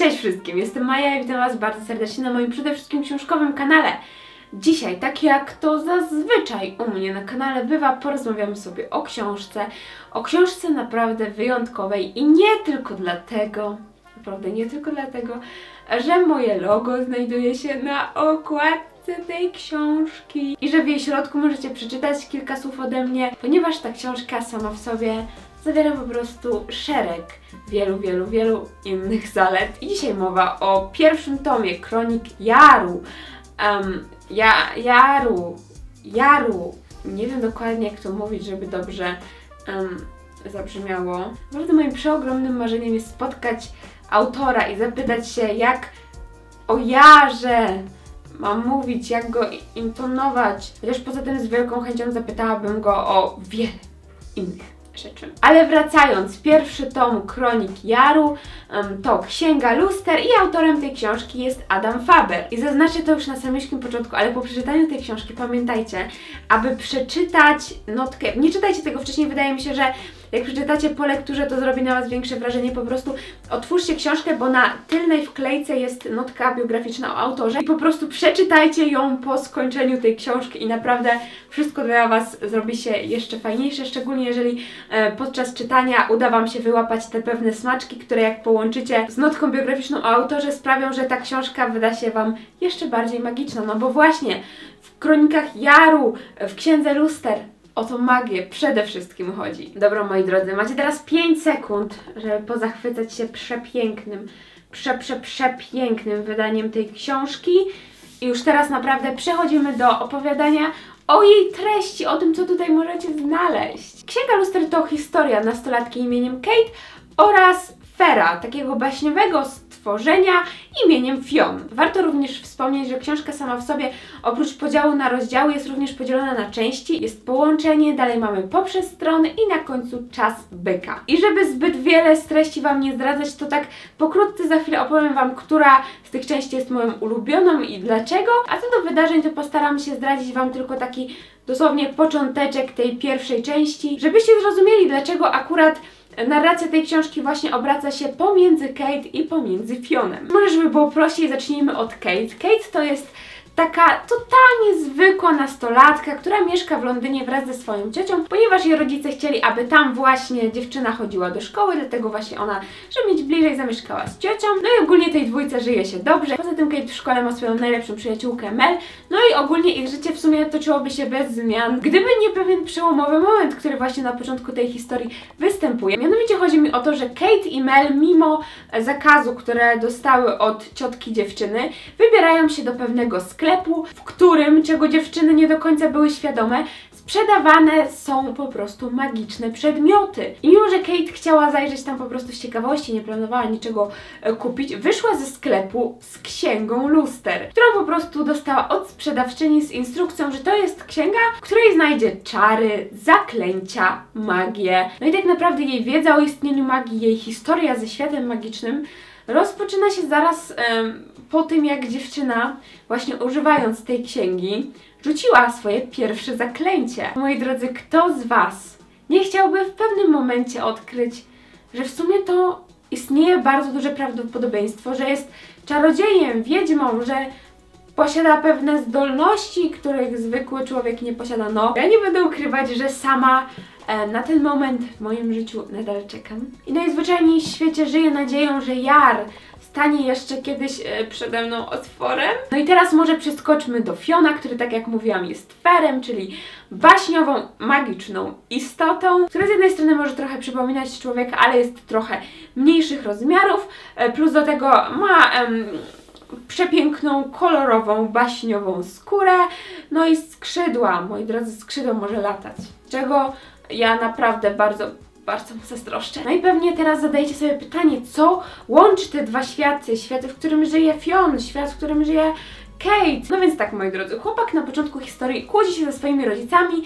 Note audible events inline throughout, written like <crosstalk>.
Cześć wszystkim, jestem Maja i witam Was bardzo serdecznie na moim przede wszystkim książkowym kanale. Dzisiaj, tak jak to zazwyczaj u mnie na kanale bywa, porozmawiamy sobie o książce, o książce naprawdę wyjątkowej i nie tylko dlatego, naprawdę nie tylko dlatego, że moje logo znajduje się na okładce tej książki i że w jej środku możecie przeczytać kilka słów ode mnie, ponieważ ta książka sama w sobie zawiera po prostu szereg wielu, wielu, wielu innych zalet. I dzisiaj mowa o pierwszym tomie Kronik Jaru. Um, ja, Jaru, Jaru. Nie wiem dokładnie jak to mówić, żeby dobrze um, zabrzmiało. Naprawdę moim przeogromnym marzeniem jest spotkać autora i zapytać się jak o Jarze mam mówić, jak go intonować. Chociaż poza tym z wielką chęcią zapytałabym go o wiele innych rzeczy. Ale wracając, pierwszy tom Kronik Jaru to Księga Luster i autorem tej książki jest Adam Faber. I zaznaczę to już na samym początku, ale po przeczytaniu tej książki pamiętajcie, aby przeczytać notkę, nie czytajcie tego wcześniej, wydaje mi się, że jak przeczytacie po lekturze, to zrobi na Was większe wrażenie. Po prostu otwórzcie książkę, bo na tylnej wklejce jest notka biograficzna o autorze i po prostu przeczytajcie ją po skończeniu tej książki i naprawdę wszystko dla Was zrobi się jeszcze fajniejsze, szczególnie jeżeli e, podczas czytania uda Wam się wyłapać te pewne smaczki, które jak połączycie z notką biograficzną o autorze sprawią, że ta książka wyda się Wam jeszcze bardziej magiczna. No bo właśnie w kronikach Jaru, w księdze Luster o tą magię przede wszystkim chodzi. Dobra, moi drodzy, macie teraz 5 sekund, żeby pozachwycać się przepięknym, prze, prze, przepięknym wydaniem tej książki. I już teraz naprawdę przechodzimy do opowiadania o jej treści, o tym, co tutaj możecie znaleźć. Księga Luster to historia nastolatki imieniem Kate oraz Fera, takiego baśniowego stworzenia imieniem Fion. Warto również wspomnieć, że książka sama w sobie, oprócz podziału na rozdziały, jest również podzielona na części. Jest połączenie, dalej mamy poprzez strony i na końcu czas byka. I żeby zbyt wiele z treści Wam nie zdradzać, to tak pokrótce za chwilę opowiem Wam, która z tych części jest moją ulubioną i dlaczego. A co do wydarzeń, to postaram się zdradzić Wam tylko taki dosłownie począteczek tej pierwszej części, żebyście zrozumieli, dlaczego akurat narracja tej książki właśnie obraca się pomiędzy Kate i pomiędzy Fionem. Może żeby było prościej, zacznijmy od Kate. Kate to jest taka totalnie zwykła nastolatka, która mieszka w Londynie wraz ze swoją ciocią, ponieważ jej rodzice chcieli, aby tam właśnie dziewczyna chodziła do szkoły, dlatego właśnie ona, żeby mieć bliżej, zamieszkała z ciocią. No i ogólnie tej dwójce żyje się dobrze. Poza tym Kate w szkole ma swoją najlepszą przyjaciółkę Mel, no i ogólnie ich życie w sumie toczyłoby się bez zmian, gdyby nie pewien przełomowy moment, który właśnie na początku tej historii występuje. Mianowicie chodzi mi o to, że Kate i Mel, mimo zakazu, które dostały od ciotki dziewczyny, wybierają się do pewnego sklepu, sklepu, w którym, czego dziewczyny nie do końca były świadome, sprzedawane są po prostu magiczne przedmioty. I mimo, że Kate chciała zajrzeć tam po prostu z ciekawości, nie planowała niczego e, kupić, wyszła ze sklepu z księgą luster, którą po prostu dostała od sprzedawczyni z instrukcją, że to jest księga, w której znajdzie czary, zaklęcia, magię. No i tak naprawdę jej wiedza o istnieniu magii, jej historia ze światem magicznym rozpoczyna się zaraz po tym, jak dziewczyna, właśnie używając tej księgi, rzuciła swoje pierwsze zaklęcie. Moi drodzy, kto z Was nie chciałby w pewnym momencie odkryć, że w sumie to istnieje bardzo duże prawdopodobieństwo, że jest czarodziejem, wiedźmą, że posiada pewne zdolności, których zwykły człowiek nie posiada. No, ja nie będę ukrywać, że sama e, na ten moment w moim życiu nadal czekam. I najzwyczajniej w świecie żyję nadzieją, że Jar stanie jeszcze kiedyś e, przede mną otworem. No i teraz może przeskoczmy do Fiona, który tak jak mówiłam jest ferem, czyli baśniową, magiczną istotą, która z jednej strony może trochę przypominać człowieka, ale jest trochę mniejszych rozmiarów, e, plus do tego ma em, przepiękną, kolorową, baśniową skórę, no i skrzydła, moi drodzy, skrzydło może latać, czego ja naprawdę bardzo bardzo mu zazdroszczę. No i pewnie teraz zadajecie sobie pytanie, co łączy te dwa światy? Świat, w którym żyje Fion, świat, w którym żyje Kate. No więc tak, moi drodzy, chłopak na początku historii kłóci się ze swoimi rodzicami,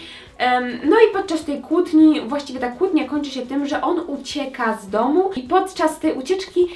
no i podczas tej kłótni, właściwie ta kłótnia kończy się tym, że on ucieka z domu i podczas tej ucieczki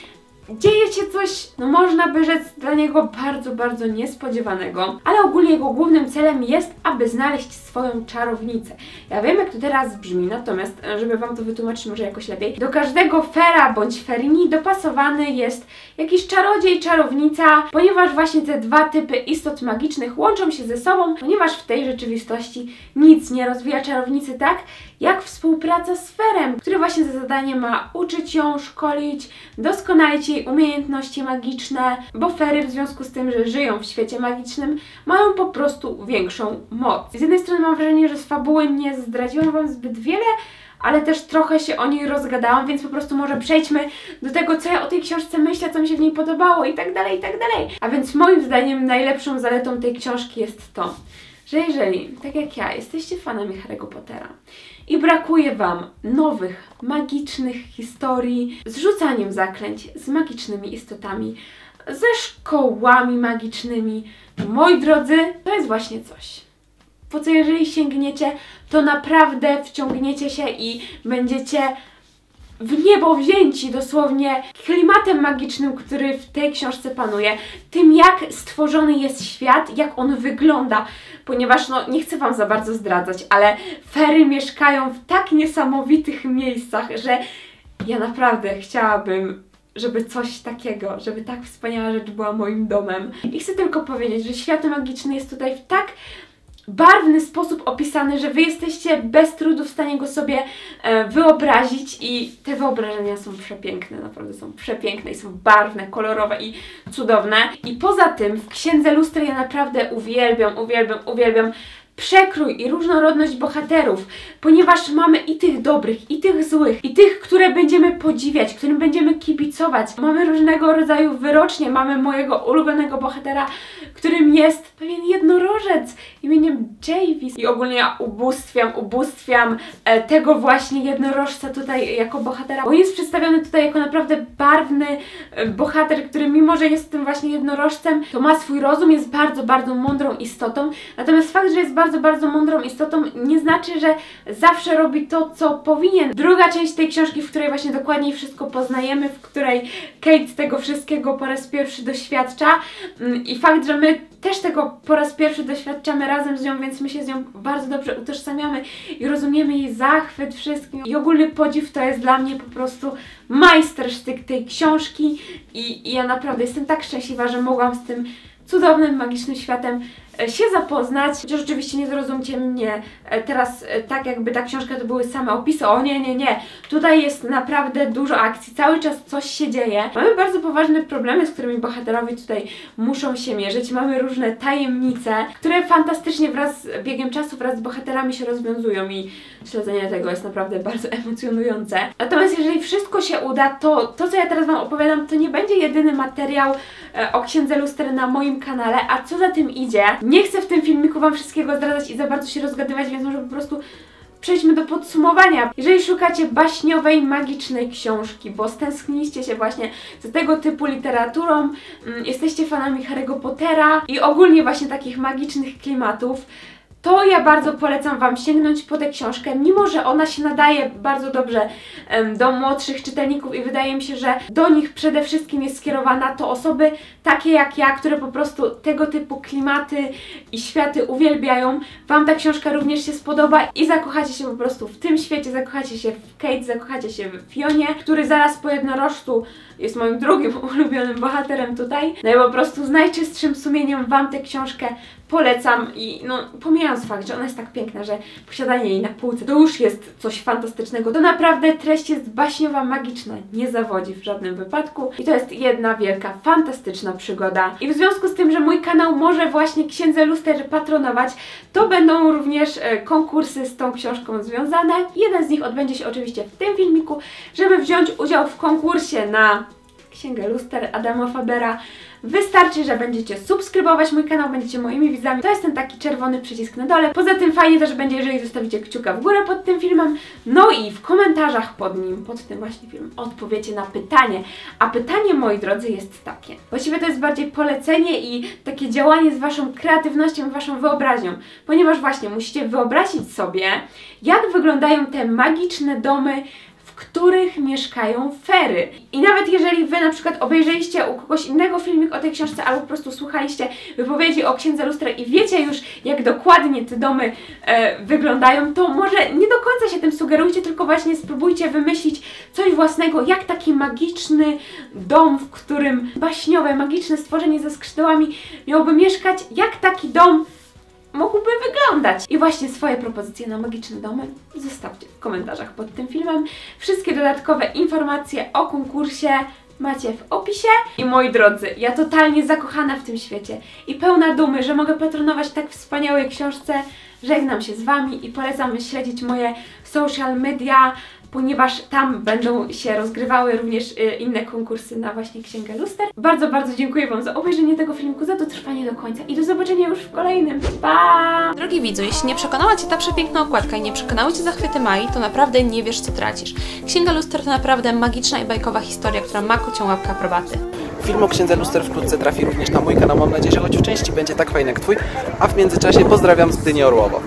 dzieje się coś, no można by rzec dla niego bardzo, bardzo niespodziewanego, ale ogólnie jego głównym celem jest, aby znaleźć swoją czarownicę. Ja wiem, jak to teraz brzmi, natomiast, e, żeby Wam to wytłumaczyć może jakoś lepiej, do każdego fera bądź ferini dopasowany jest jakiś czarodziej, czarownica, ponieważ właśnie te dwa typy istot magicznych łączą się ze sobą, ponieważ w tej rzeczywistości nic nie rozwija czarownicy tak, jak współpraca z ferem, który właśnie za zadanie ma uczyć ją, szkolić, doskonalić jej umiejętności magiczne, bo fery w związku z tym, że żyją w świecie magicznym, mają po prostu większą moc. Z jednej strony mam wrażenie, że z fabuły nie zdradziłam Wam zbyt wiele, ale też trochę się o niej rozgadałam, więc po prostu może przejdźmy do tego, co ja o tej książce myślę, co mi się w niej podobało i tak dalej, i tak dalej. A więc moim zdaniem najlepszą zaletą tej książki jest to, że jeżeli, tak jak ja, jesteście fanami Harry'ego Pottera i brakuje Wam nowych, magicznych historii z rzucaniem zaklęć, z magicznymi istotami, ze szkołami magicznymi, to moi drodzy, to jest właśnie coś. Po co jeżeli sięgniecie, to naprawdę wciągniecie się i będziecie w niebo wzięci dosłownie klimatem magicznym, który w tej książce panuje, tym jak stworzony jest świat, jak on wygląda, ponieważ no nie chcę Wam za bardzo zdradzać, ale fery mieszkają w tak niesamowitych miejscach, że ja naprawdę chciałabym żeby coś takiego, żeby tak wspaniała rzecz była moim domem. I chcę tylko powiedzieć, że świat magiczny jest tutaj w tak barwny sposób opisany, że Wy jesteście bez trudu w stanie go sobie e, wyobrazić i te wyobrażenia są przepiękne, naprawdę są przepiękne i są barwne, kolorowe i cudowne. I poza tym w Księdze Lustry ja naprawdę uwielbiam, uwielbiam, uwielbiam przekrój i różnorodność bohaterów, ponieważ mamy i tych dobrych, i tych złych, i tych, które będziemy podziwiać, którym będziemy kibicować. Mamy różnego rodzaju wyrocznie, mamy mojego ulubionego bohatera, którym jest pewien jednorożec imieniem Javis. I ogólnie ja ubóstwiam, ubóstwiam e, tego właśnie jednorożca tutaj jako bohatera, bo jest przedstawiony tutaj jako naprawdę barwny e, bohater, który mimo, że jest tym właśnie jednorożcem, to ma swój rozum, jest bardzo, bardzo mądrą istotą, natomiast fakt, że jest bardzo bardzo, bardzo mądrą istotą, nie znaczy, że zawsze robi to, co powinien. Druga część tej książki, w której właśnie dokładniej wszystko poznajemy, w której Kate tego wszystkiego po raz pierwszy doświadcza mm, i fakt, że my też tego po raz pierwszy doświadczamy razem z nią, więc my się z nią bardzo dobrze utożsamiamy i rozumiemy jej zachwyt wszystkim. I ogólny podziw to jest dla mnie po prostu majstersztyk tej książki i, i ja naprawdę jestem tak szczęśliwa, że mogłam z tym cudownym, magicznym światem się zapoznać. Chociaż oczywiście nie zrozumcie mnie e, teraz e, tak, jakby ta książka to były same opisy. O nie, nie, nie. Tutaj jest naprawdę dużo akcji, cały czas coś się dzieje. Mamy bardzo poważne problemy, z którymi bohaterowie tutaj muszą się mierzyć. Mamy różne tajemnice, które fantastycznie wraz z biegiem czasu, wraz z bohaterami się rozwiązują i śledzenie tego jest naprawdę <laughs> bardzo emocjonujące. Natomiast jeżeli wszystko się uda, to to, co ja teraz Wam opowiadam, to nie będzie jedyny materiał o księdze Luster na moim kanale, a co za tym idzie, nie chcę w tym filmiku Wam wszystkiego zdradzać i za bardzo się rozgadywać, więc może po prostu przejdźmy do podsumowania. Jeżeli szukacie baśniowej, magicznej książki, bo stęskniliście się właśnie za tego typu literaturą, mm, jesteście fanami Harry'ego Pottera i ogólnie właśnie takich magicznych klimatów, to ja bardzo polecam Wam sięgnąć po tę książkę, mimo że ona się nadaje bardzo dobrze do młodszych czytelników i wydaje mi się, że do nich przede wszystkim jest skierowana to osoby takie jak ja, które po prostu tego typu klimaty i światy uwielbiają. Wam ta książka również się spodoba i zakochacie się po prostu w tym świecie, zakochacie się w Kate, zakochacie się w Fionie, który zaraz po jednorożcu jest moim drugim <laughs> ulubionym bohaterem tutaj. No i po prostu z najczystszym sumieniem Wam tę książkę polecam i no pomijając fakt, że ona jest tak piękna, że posiadanie jej na półce to już jest coś fantastycznego. To naprawdę treść jest baśniowa, magiczna, nie zawodzi w żadnym wypadku i to jest jedna wielka, fantastyczna przygoda. I w związku z tym, że mój kanał może właśnie Księdze Luster patronować, to będą również e, konkursy z tą książką związane. Jeden z nich odbędzie się oczywiście w tym filmiku, żeby wziąć udział w konkursie na Księgę Luster Adama Fabera. Wystarczy, że będziecie subskrybować mój kanał, będziecie moimi widzami. To jest ten taki czerwony przycisk na dole. Poza tym fajnie też będzie, jeżeli zostawicie kciuka w górę pod tym filmem. No i w komentarzach pod nim, pod tym właśnie filmem, odpowiecie na pytanie. A pytanie, moi drodzy, jest takie. Właściwie to jest bardziej polecenie i takie działanie z Waszą kreatywnością, Waszą wyobraźnią. Ponieważ właśnie musicie wyobrazić sobie, jak wyglądają te magiczne domy, których mieszkają fery. I nawet jeżeli wy na przykład obejrzeliście u kogoś innego filmik o tej książce, albo po prostu słuchaliście wypowiedzi o księdze Lustra i wiecie już, jak dokładnie te domy e, wyglądają, to może nie do końca się tym sugerujcie, tylko właśnie spróbujcie wymyślić coś własnego, jak taki magiczny dom, w którym baśniowe, magiczne stworzenie ze skrzydłami miałoby mieszkać, jak taki dom mógłby wyglądać. I właśnie swoje propozycje na magiczne domy zostawcie w komentarzach pod tym filmem. Wszystkie dodatkowe informacje o konkursie macie w opisie. I moi drodzy, ja totalnie zakochana w tym świecie i pełna dumy, że mogę patronować tak wspaniałej książce. Żegnam się z Wami i polecam śledzić moje social media, ponieważ tam będą się rozgrywały również y, inne konkursy na właśnie Księgę Luster. Bardzo, bardzo dziękuję Wam za obejrzenie tego filmiku, za dotrwanie do końca i do zobaczenia już w kolejnym. Pa! Drogi widzu, jeśli nie przekonała Cię ta przepiękna okładka i nie przekonały Cię zachwyty Mai, to naprawdę nie wiesz co tracisz. Księga Luster to naprawdę magiczna i bajkowa historia, która ma kocią łapkę aprobaty. Film o księdze Luster wkrótce trafi również na mój kanał. Mam nadzieję, że choć w części będzie tak fajny jak twój. A w międzyczasie pozdrawiam z Gdyni Orłowo.